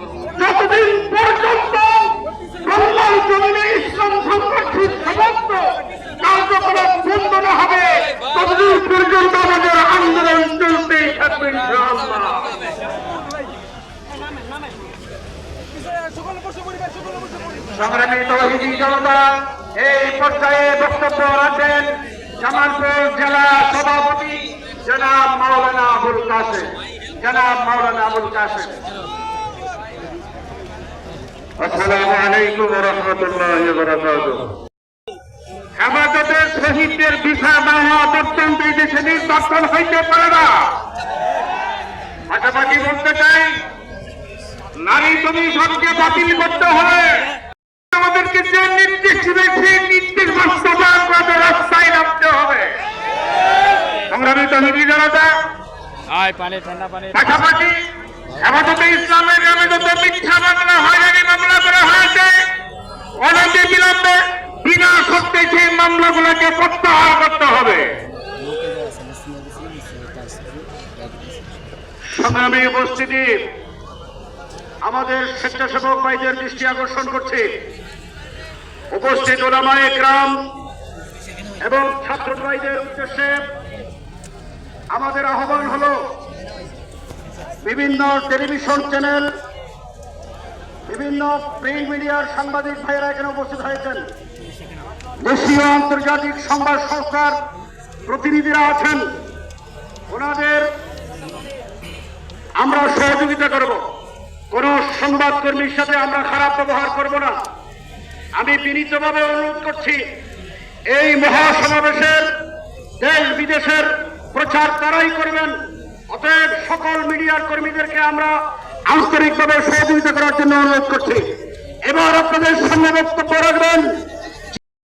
যতদিন পর্যন্ত বাংলার জমিনে ইসলাম সংরক্ষিত সমস্ত কার্যকলাপ বন্ধ না হবে, ততদিন পর্যন্ত আমাদের আন্দোলন চলতেই থাকবে সংগ্রামী তহিদি জনতা, এই পর্যায়ে বক্তব্য রাখেন জামালপুর জেলা সভাপতি জনাব মাওলানা আবুল কাসেম জনাব মাওলানা আবুল কাসেম আসসালামু আলাইকুম রহমতুল্লাহ হেফাজতের শহীদদের ভিসা দেওয়া পর্যন্ত এই দেশে নির্বাচন হইতে পারে না। পাশাপাশি বলতে চাই নারী কমিশনকে বাতিল করতে হবে। আমাদেরকে যে নির্দেশ দিবে সেই নির্দেশ বাস্তবায়ন করতে রাস্তায় নামতে হবে। সংগ্রামী জনতা আয় পানি ঠান্ডা পানি। পাশাপাশি হেফাজতে ইসলামের নামে যত মিথ্যা মামলা হয়রানি মামলাগুলোকে প্রত্যাহার করতে হবে। সংগ্রামী উপস্থিতি। আমাদের স্বেচ্ছাসেবক ভাইদের দৃষ্টি আকর্ষণ করছে। উপস্থিত ওলামায়ে গ্রাম এবং ছাত্র ভাইদের উদ্দেশ্যে আমাদের আহ্বান হলো, বিভিন্ন টেলিভিশন চ্যানেল, বিভিন্ন প্রিন্ট মিডিয়ার সাংবাদিক ভাইয়েরা এখানে উপস্থিত হয়েছেন দেশীয় আন্তর্জাতিক সংবাদ সংস্থার প্রতিনিধিরা আছেন। ওনাদের আমরা সহযোগিতা করব। কোন সংবাদকর্মীর সাথে আমরা খারাপ ব্যবহার করব না। আমি বিনীতভাবে অনুরোধ করছি, এই মহাসমাবেশের দেশ বিদেশের প্রচার তারাই করবেন। অতএব সকল মিডিয়ার কর্মীদেরকে আমরা আন্তরিকভাবে সহযোগিতা করার জন্য অনুরোধ করছি। এবার আপনাদের সামনে বক্তব্য